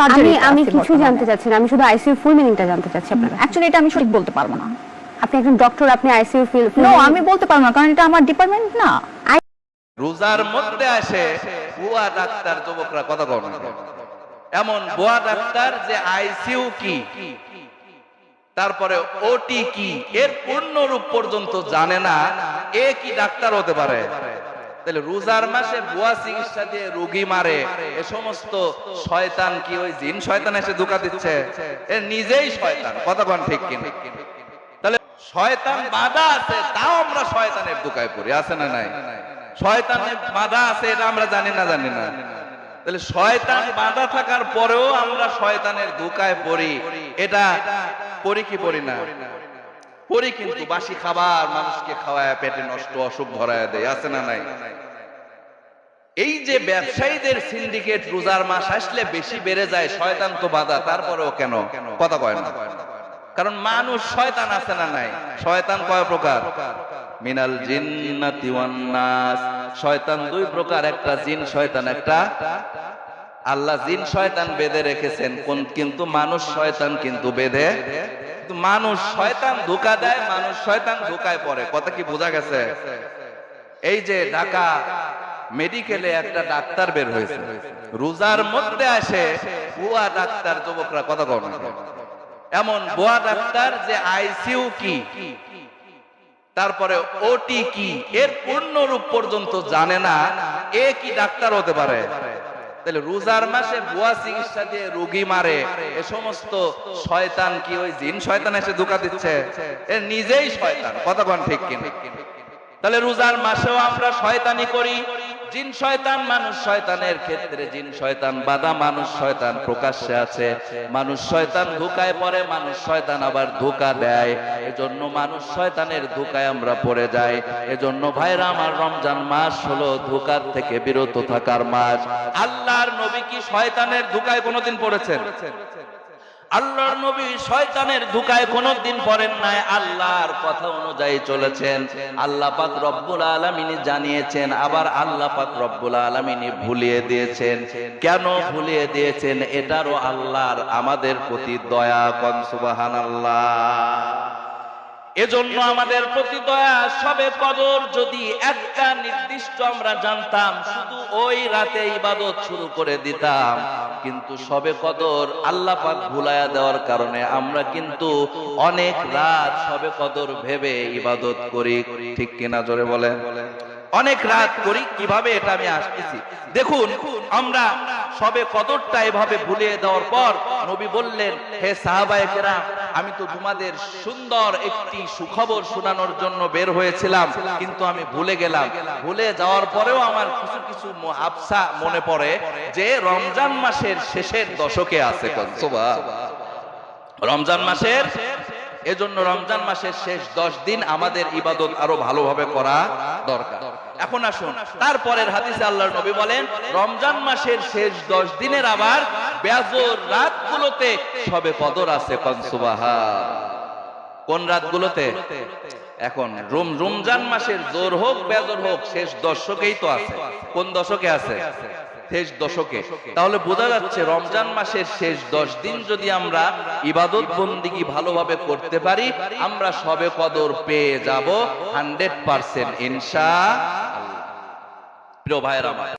Surgery আমি কিছু জানতে চাচ্ছি না আমি শুধু আইসিইউ ফুল মিনিংটা জানতে চাচ্ছি আপনার অ্যাকচুয়ালি এটা আমি সঠিক বলতে পারব না। আপনি একজন ডক্টর আপনি আইসিইউ ফিল নো আমি বলতে পারব না কারণ এটা আমার ডিপার্টমেন্ট না। রোজার মধ্যে আসে বুয়া ডাক্তার যুবকরা কথা কর না এমন বুয়া ডাক্তার যে আইসিইউ কি? তারপরে ওটি কি? এর পূর্ণ রূপ পর্যন্ত জানে না এ কি ডাক্তার হতে পারে? তাহলে রোজার মাসে বুয়া চিকিৎসা দিয়ে রোগী মারে, এ সমস্ত শয়তান কি ওই জিন শয়তান এসে ধোকা দিচ্ছে? এ নিজেই শয়তান কন ঠিক কিনা? তাহলে শয়তান বাধা আছে, তাও আমরা শয়তানের দোকায় পড়ি, আছে না নাই? শয়তানের বাধা আছে, এটা আমরা জানি না জানি না। তাহলে শয়তান বাধা থাকার পরেও আমরা শয়তানের দোকায় পড়ি, এটা পড়ি কি পড়ি না? পড়ি কিন্তু বাসি খাবার মানুষকে খাওয়ায়, পেটে নষ্ট, অসুখ ধরায় দেয়, আছে না নাই? এই যে ব্যবসায়ীদের সিন্ডিকেট রোজার মাস আসলে বেশি বেড়ে যায়, শয়তান তো বাধা, তারপরেও কেন? কথা কয় না। কারণ মানুষ শয়তান আছে না নাই? শয়তান কয় প্রকার? মিনাল জিন্নাতি ওয়ান নাস। শয়তান দুই প্রকার, একটা জিন, শয়তান একটা আল্লাহ জিন শয়তান বেঁধে রেখেছেন, কোন কিন্তু মানুষ শয়তান কিন্তু বেঁধে। মানুষ শয়তান ধোকা দেয়, মানুষ শয়তান ধোকায় পড়ে। কথা কি বোঝা গেছে? এই যে ঢাকা মেডিকেলে একটা ডাক্তার বের হয়েছে। রোজার মধ্যে আসে বুয়া ডাক্তার যুবকরা, কথা কর এমন বুয়া ডাক্তার যে আইসিইউ কি? তারপরে ওটি কি? এর পূর্ণ রূপ পর্যন্ত জানে না, এ কি ডাক্তার হতে পারে? তাহলে রোজার মাসে ভুয়া চিকিৎসা দিয়ে রোগী মারে, এ সমস্ত শয়তান কি ওই জিন শয়তান এসে ধোকা দিচ্ছে? এ নিজেই শয়তান কন ঠিক কিনা? তাহলে রোজার মাসেও আমরা শয়তানি করি জিন শয়তান, মানুষ শয়তানের ক্ষেত্রে জিন শয়তান বাধা মানুষ শয়তান প্রকাশ্যে আছে। মানুষ শয়তান ধোকায় পড়ে, মানুষ শয়তান আবার ধোকা দেয়। এজন্য মানুষ শয়তানের ধোকায় আমরা পড়ে যাই। এজন্য ভাইরা, আমার রমজান মাস হলো ধোকার থেকে বিরত থাকার মাস। আল্লাহর নবী কি শয়তানের ধোকায় কোনোদিন পড়েছেন? আল্লাহর নবী শয়তানের ধোকায় কোনোদিন পড়েন নাই, আল্লাহর কথা অনুযায়ী চলেছেন। আল্লাহ পাক রব্বুল আলামিন জানিয়েছেন, আবার আল্লাহ পাক রব্বুল আলামিন ভুলিয়ে দিয়েছেন। কেন ভুলিয়ে দিয়েছেন? এটারও আল্লাহর আমাদের প্রতি দয়া কন, সুবহানাল্লাহ। এজন্য আমাদের প্রতি দয়া, সবে কদর যদি একটা নির্দিষ্ট আমরা জানতাম, শুধু ওই রাতে ইবাদত শুরু করে দিতাম। কিন্তু সবে কদর আল্লাহ পাক ভুলায়া দেওয়ার কারণে আমরা কিন্তু অনেক রাত সবে কদর ভেবে ইবাদত করি। ঠিক কিনা জোরে বলেন? অনেক রাত করি, কীভাবে এটা আমি আসতেছি? দেখুন, আমরা সবে কদরটা এভাবে ভুলিয়ে দেওয়ার পর নবী বললেন, হে সাহাবায়ে কেরাম আমি তো তোমাদের সুন্দর একটি সুখবর শোনানোর জন্য বের হয়েছিলাম, কিন্তু আমি ভুলে গেলাম। ভুলে যাওয়ার পরেও আমার কিছু কিছু আফসা মনে পড়ে যে রমজান মাসের শেষের দশকে আছে রমজান মাসের এজন্য রমজান মাসের শেষ দশ দিন আমাদের ইবাদত আরও ভালোভাবে করা দরকার। এখন আসুন, তারপরের হাদিসে আল্লাহর নবী বলেন, রমজান মাসের শেষ দশ দিনের আবার বেজর রাতগুলোতে সবে কদর আছে কনসুবাহা কোন রাতগুলোতে? এখন রুম, রমজান মাসের জোর হোক বেজর হোক, শেষ দশকেই তো আছে। কোন দশকে আছে? শেষ দশকে। তাহলে বোঝা যাচ্ছে রমজান মাসের শেষ দশ দিন যদি আমরা ইবাদত বন্দিগি ভালোভাবে করতে পারি আমরা সবে কদর পেয়ে যাব হান্ড্রেড পার্সেন্ট ইনশা প্রিয় ভাইয়ের আমার